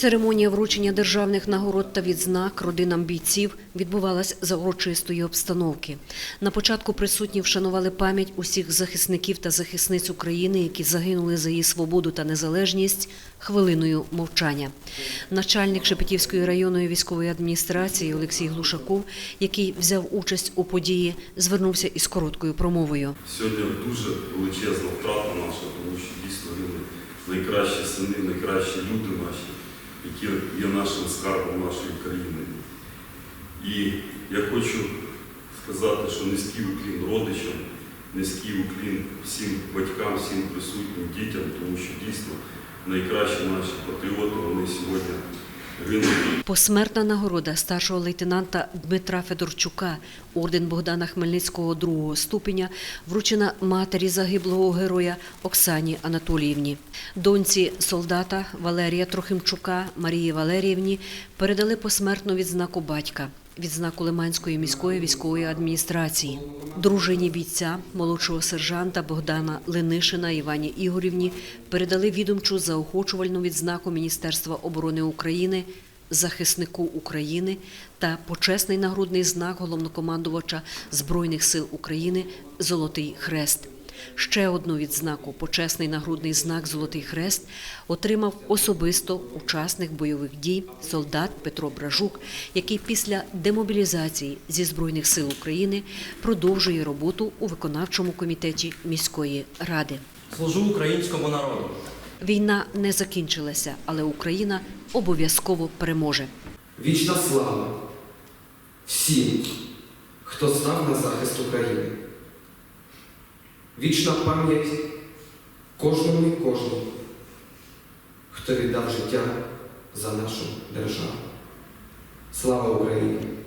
Церемонія вручення державних нагород та відзнак родинам бійців відбувалась за урочистої обстановки. На початку присутні вшанували пам'ять усіх захисників та захисниць України, які загинули за її свободу та незалежність хвилиною мовчання. Начальник Шепетівської районної військової адміністрації Олексій Глушаков, який взяв участь у події, звернувся із короткою промовою. Сьогодні дуже величезна втрата наша, тому що дійсно найкращі сини, найкращі люди наші, які є нашим скарбом нашої країни. І я хочу сказати, що низький уклін родичам, низький уклін всім батькам, всім присутнім дітям, тому що дійсно найкращі наші патріоти, вони сьогодні Посмертна нагорода старшого лейтенанта Дмитра Федорчука, орден Богдана Хмельницького другого ступеня, вручена матері загиблого героя Оксані Анатоліївні. Доньці солдата Валерія Трохимчука Марії Валеріївні передали посмертну відзнаку батька. Відзнаку Лиманської міської військової адміністрації, дружині бійця, молодшого сержанта Богдана Ленишина Івані Ігорівні передали відомчу заохочувальну відзнаку Міністерства оборони України захиснику України та почесний нагрудний знак головнокомандувача Збройних сил України Золотий Хрест. Ще одну відзнаку почесний нагрудний знак Золотий Хрест отримав особисто учасник бойових дій солдат Петро Бражук, який після демобілізації зі Збройних сил України продовжує роботу у виконавчому комітеті міської ради. Служу українському народу. Війна не закінчилася, але Україна обов'язково переможе. Вічна слава всім, хто став на захист України. Вічна пам'ять кожному і кожному, хто віддав життя за нашу державу. Слава Україні!